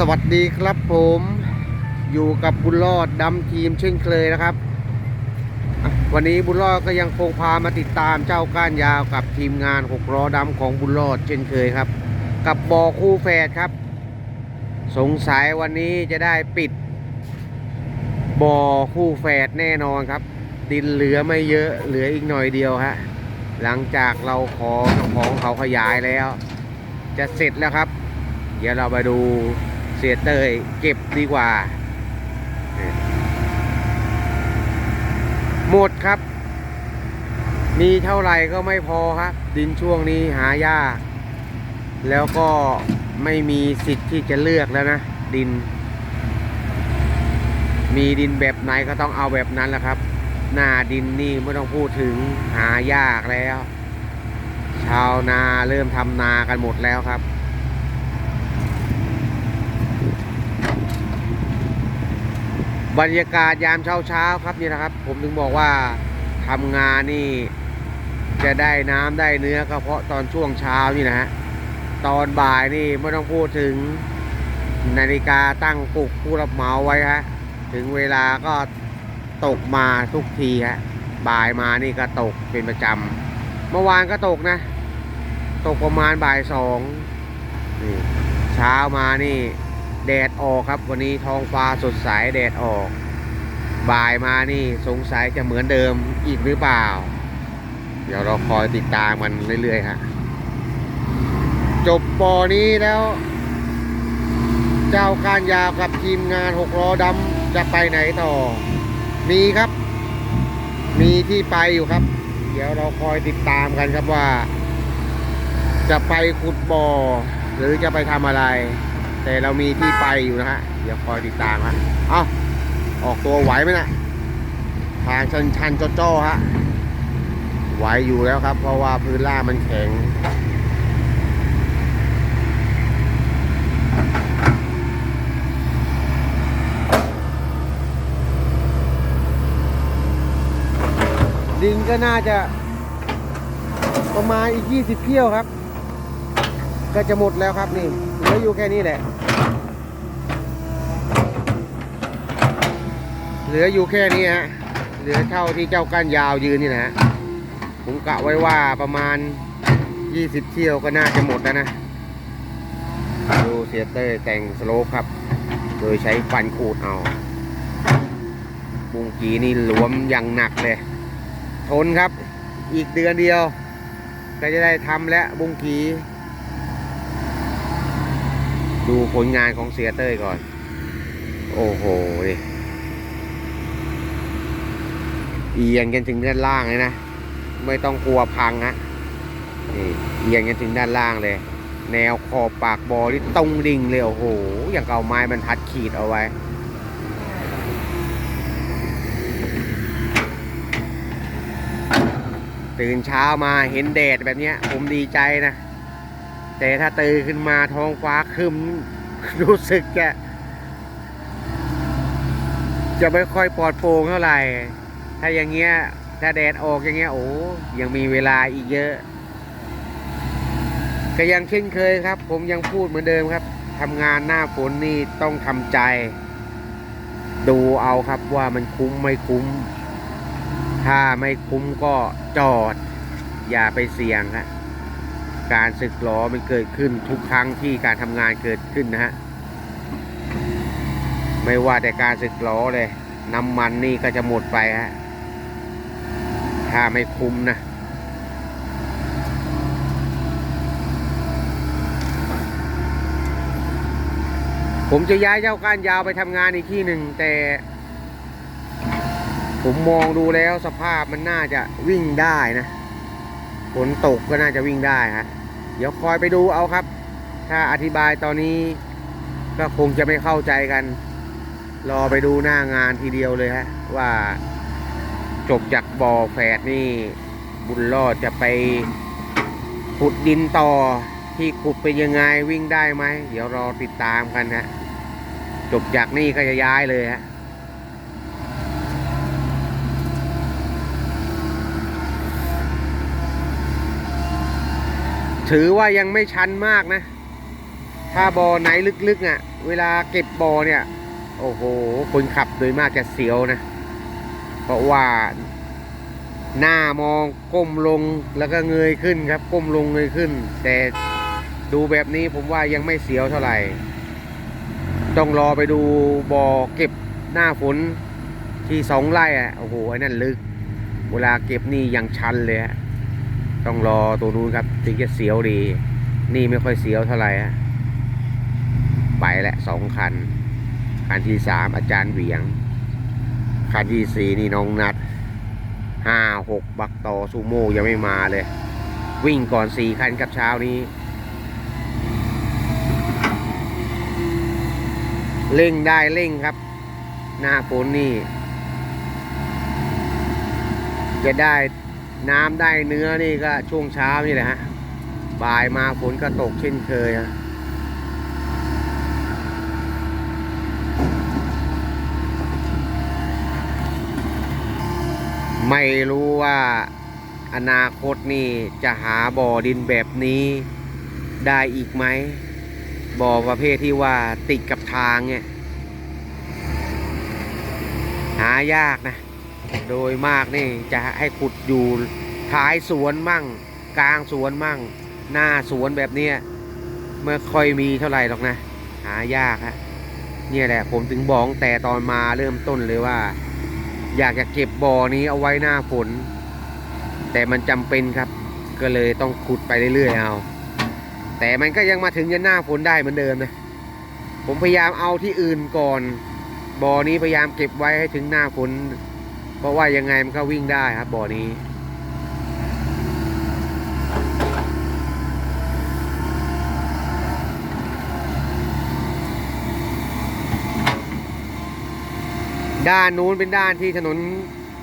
สวัสดีครับผมอยู่กับบุญรอดดำทีมเช่นเคยนะครับ วันนี้บุญรอดก็ยังคงพามาติดตามเจ้าก้านยาวกับทีมงานหกล้อดำของบุญรอดเช่นเคยครับ กับบ่อคู่แฝดครับ สงสัยวันนี้จะได้ปิดบ่อคู่แฝดแน่นอนครับ ดินเหลือไม่เยอะเหลืออีกหน่อยเดียวฮะหลังจากเราขอของเขาขยายแล้ว จะเสร็จแล้วครับ เดี๋ยวเราไปดู เสียเตยเก็บดีกว่า หมดครับ มีเท่าไหร่ก็ไม่พอครับ ดินช่วงนี้หายาก แล้วก็ไม่มีสิทธิ์ที่จะเลือกแล้วนะ ดิน มีดินแบบไหนก็ต้องเอาแบบนั้นแหละครับ หน้าดินนี่ไม่ต้องพูดถึงหายากแล้ว ชาวนาเริ่มทำนากันหมดแล้วครับ บรรยากาศยามเช้าเช้าครับนี่นะครับ ผมถึงบอกว่าทำงานนี่จะได้น้ำได้เนื้อก็เพราะตอนช่วงเช้านี่นะฮะตอนบ่ายนี่ไม่ต้องพูดถึงนาฬิกาตั้งปลุกผู้รับเหมาไว้ฮะถึงเวลาก็ตกมาทุกทีฮะบ่ายมานี่ก็ตกเป็นประจำเมื่อวานก็ตกนะ ตกประมาณบ่ายสองนี่เช้ามานี่ แดดออกครับ วันนี้ท้องฟ้าสดใสแดดออก บ่ายมานี่สงสัยจะเหมือนเดิมอีกหรือเปล่า เดี๋ยวเราคอยติดตามมันเรื่อยๆฮะจบปอนี้แล้ว เจ้าการยาวกับทีมงานหกล้อดำจะไปไหนต่อ มีครับ มีที่ไปอยู่ครับ เดี๋ยวเราคอยติดตามกันครับว่า จะไปขุดบ่อหรือจะไปทำอะไร แต่เรามีที่ไปอยู่นะฮะ เดี๋ยวคอยติดตามฮะ เอาออกตัวไหวไหมนะทางชันชันๆจ้อๆฮะ ไหวอยู่แล้วครับ เพราะว่าพื้นล่างมันแข็ง ดินก็น่าจะประมาณอีก 20 เที่ยวครับ ก็จะหมดแล้วครับนี่เหลืออยู่แค่นี้แหละ เห ลืออยู่แค่นี้ฮะ เหลือเท่าที่เจ้าก้านยาวยืนนี่นะฮะ ผมกะไว้ว่าประมาณ 20 เที่ยวก็น่าจะหมดแล้วนะ ดูเสียเตอร์แต่งสโลปครับ โดยใช้ฟันขูดเอาบุงกีนี่หลวมอย่างหนักเลย ทนครับ อีกเดือนเดียว ก็จะได้ทำแล้วบุงกีดูผลงานของเสียเต้ยก่อน โอ้โหดิ เอียงกันถึงด้านล่างเลยนะ ไม่ต้องกลัวพังฮะนี่เอียงกันถึงด้านล่างเลย แนวขอบปากบอที่ตรงดิ่งเลยโอ้โห อย่างเก่าไม้บรรทัดขีดเอาไว้ตื่นเช้ามาเห็นแดดแบบนี้ผมดีใจนะ แต่ถ้าตื่นขึ้นมาท้องฟ้าครึมรู้สึกจะจะไม่ค่อยปลอดโปร่งเท่าไหร่ ถ้าอย่างเงี้ย ถ้าแดดออกอย่างเงี้ยโอ้ยังมีเวลาอีกเยอะ ก็ยังเช่นเคยครับ ผมยังพูดเหมือนเดิมครับทำงานหน้าฝนนี่ต้องทำใจ ดูเอาครับว่ามันคุ้มไม่คุ้ม ถ้าไม่คุ้มก็จอด อย่าไปเสี่ยงฮะการสึกล้อมันเกิดขึ้นทุกครั้งที่การทำงานเกิดขึ้นนะฮะไม่ว่าแต่การสึกล้อเลย น้ำมันนี่ก็จะหมดไปฮะ ถ้าไม่คุ้มนะผมจะย้ายเจ้าก้านยาวไปทำงานอีกที่หนึ่งแต่ ผมมองดูแล้วสภาพมันน่าจะวิ่งได้นะฝนตกก็น่าจะวิ่งได้ฮะเดี๋ยวคอยไปดูเอาครับ ถ้าอธิบายตอนนี้ก็คงจะไม่เข้าใจกัน รอไปดูหน้างานทีเดียวเลยฮะว่า จบจากบ่อแฝดนี่ บุญรอดจะไปขุดดินต่อที่ขุดเป็นยังไงวิ่งได้ไหม เดี๋ยวรอติดตามกันฮะจบจากนี่ก็จะย้ายเลยฮะถือว่ายังไม่ชันมากนะ ถ้าบ่อไหนลึกๆอะ เวลาเก็บบ่อเนี่ย โอ้โห คนขับโดยมากจะเสียวนะ เพราะว่าหน้ามองก้มลงแล้วก็เงยขึ้นครับ ก้มลงเงยขึ้น แต่ดูแบบนี้ผมว่ายังไม่เสียวเท่าไหร่ ต้องรอไปดูบ่อเก็บหน้าฝนที่สองไร่อะโอ้โหไอ้นั่นลึก เวลาเก็บนี่ยังชันเลยฮะต้องรอตัวนู้นครับถึงจะเสียวดี นี่ไม่ค่อยเสียวเท่าไหร่ฮะไปและสองคัน คันที่สามอาจารย์เหวียง คันที่สี่นี่น้องนัดห้าหกบักต่อซูโม่ยังไม่มาเลย วิ่งก่อนสี่คันกับเช้านี้ เร่งได้เร่งครับ หน้าฝนนี่ จะได้น้ำได้เนื้อนี่ก็ช่วงเช้านี่แหละฮะบ่ายมาฝนก็ตกเช่นเคยฮะ ไม่รู้ว่าอนาคตนี่จะหาบ่อดินแบบนี้ได้อีกไหมบ่อประเภทที่ว่าติดกับทางเนี่ยหายากนะ โดยมากนี่จะให้ขุดอยู่ท้ายสวนมั่ง กลางสวนมั่ง หน้าสวนแบบเนี้ยไม่ค่อยมีเท่าไหร่หรอกนะ หายากฮะเนี่ยแหละผมถึงบอกแต่ตอนมาเริ่มต้นเลยว่า อยากจะเก็บบ่อนี้เอาไว้หน้าฝน แต่มันจำเป็นครับ ก็เลยต้องขุดไปเรื่อยๆเอา แต่มันก็ยังมาถึงยันหน้าฝนได้เหมือนเดิมนะผมพยายามเอาที่อื่นก่อนบ่อนี้พยายามเก็บไว้ให้ถึงหน้าฝน เพราะว่ายังไงมันก็วิ่งได้ครับบ่อนี้ ด้านนู้นเป็นด้านที่ถนน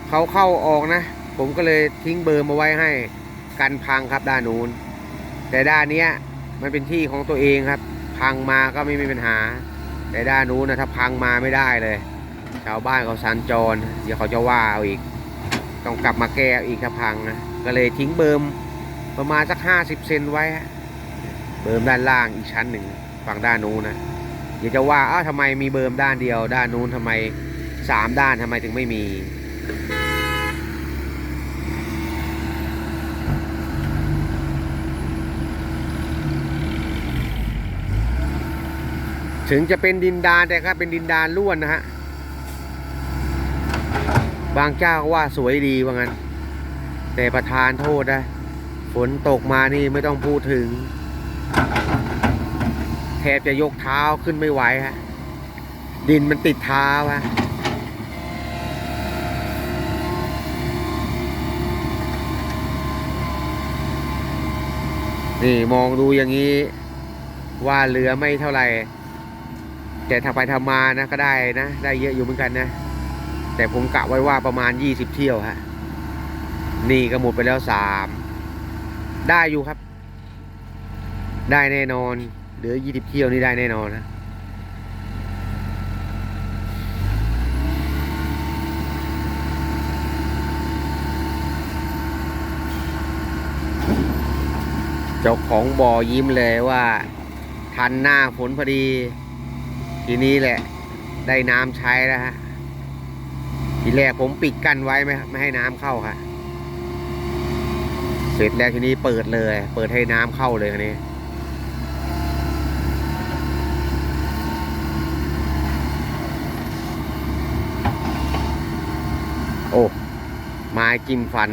เขาเข้าออกนะ ผมก็เลยทิ้งเบอร์มาไว้ให้กันพังครับด้านนู้น แต่ด้านเนี้ยมันเป็นที่ของตัวเองครับ พังมาก็ไม่มีปัญหา แต่ด้านนู้นนะถ้าพังมาไม่ได้เลย ชาวบ้านเขาสันจรเดี๋ยวเขาจะว่าเอาอีก ต้องกลับมาแก้อีกถ้าพังนะก็เลยทิ้งเบิร์มประมาณสักห้าสิบเซนไว้ เบิร์มด้านล่างอีกชั้นหนึ่งฝั่งด้านนู้นนะเดี๋ยวจะว่าอ้าวทำไมมีเบิร์มด้านเดียว ด้านนู้นทำไม สามด้านทำไมถึงไม่มี ถึงจะเป็นดินดานแต่ก็เป็นดินดานล้วนนะฮะ บางเจ้าก็ว่าสวยดีว่างั้น แต่ประธานโทษนะฝนตกมานี่ไม่ต้องพูดถึง แทบจะยกเท้าขึ้นไม่ไหวฮะดินมันติดเท้าฮะ นี่มองดูอย่างนี้ ว่าเรือไม่เท่าไหร่แต่ถ้าไปทำมานะก็ได้นะ ได้เยอะอยู่เหมือนกันนะ แต่ผมกะไว้ว่าประมาณ20เที่ยวฮะนี่ก็หมดไปแล้วสามได้อยู่ครับ ได้แน่นอนเหลือ20เที่ยวนี่ได้แน่นอนนะ เจ้าของบ่อยิ้มเลยว่า ทันหน้าฝนพอดี ทีนี้แหละ ได้น้ำใช้แล้วฮะทีแรกผมปิดกั้นไว้ไม่ไม่ให้น้ำเข้าค่ะ เสร็จแล้วทีนี้เปิดเลย เปิดให้น้ำเข้าเลยคันนี้โอ้ไม้จิ้มฟัน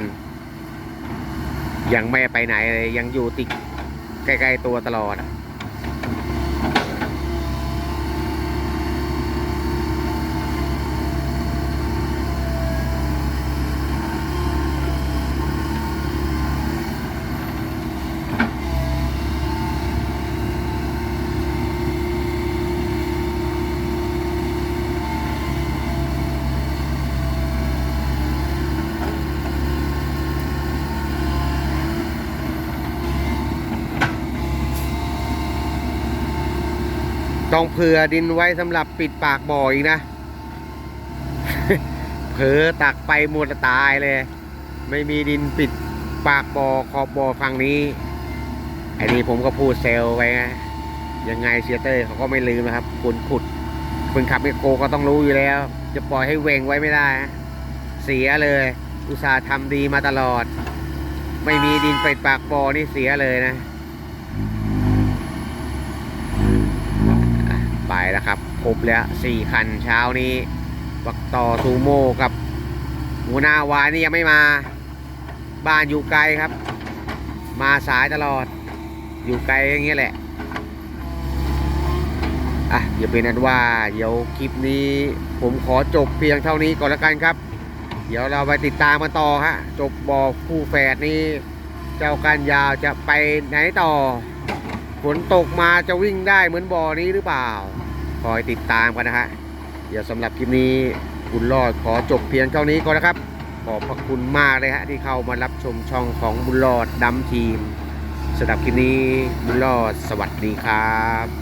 ยังไม่ไปไหนเลยยังอยู่ติดใกล้ ๆ ตัวตลอด ต้องเผื่อดินไว้สำหรับปิดปากบ่ออีกนะ เผลอตักไปหมดตายเลย ไม่มีดินปิดปากบ่อขอบบ่อฝั่งนี้ไอ้นี่ผมก็พูดเซลลไปไงยังไงเสียเต้ยเขาก็ไม่ลืมนะครับคนขุดคนขับเมโครก็ต้องรู้อยู่แล้ว จะปล่อยให้เวงไว้ไม่ได้ เสียเลย อุตส่าห์ทำดีมาตลอด ไม่มีดินป็ดปากบ่อนี่เสียเลยนะอะ ไปแล้วครับ ครบแล้วสี่คันเช้านี้บักต่อซูโม่กับหัวหน้าวายนี่ยังไม่มา บ้านอยู่ไกลครับ มาสายตลอด อยู่ไกลอย่างเงี้ยแหละอะอย่าเป็นนั้นว่าเดี๋ยวคลิปนี้ผมขอจบเพียงเท่านี้ก่อนละกันครับ เดี๋ยวเราไปติดตามมาต่อฮะจบบ่อคู่แฝดนี้ เจ้าการยาวจะไปไหนต่อฝนตกมาจะวิ่งได้เหมือนบ่อนี้หรือเปล่า คอยติดตามกันนะฮะเดี๋ยวสำหรับคลิปนี้คุณรอดขอจบเพียงเท่านี้ก่อนนะครับ ขอบพระคุณมากเลยฮะที่เข้ามารับชมช่องของบุญรอดดำทีมสำหรับคลิปนี้บุญรอดสวัสดีครับ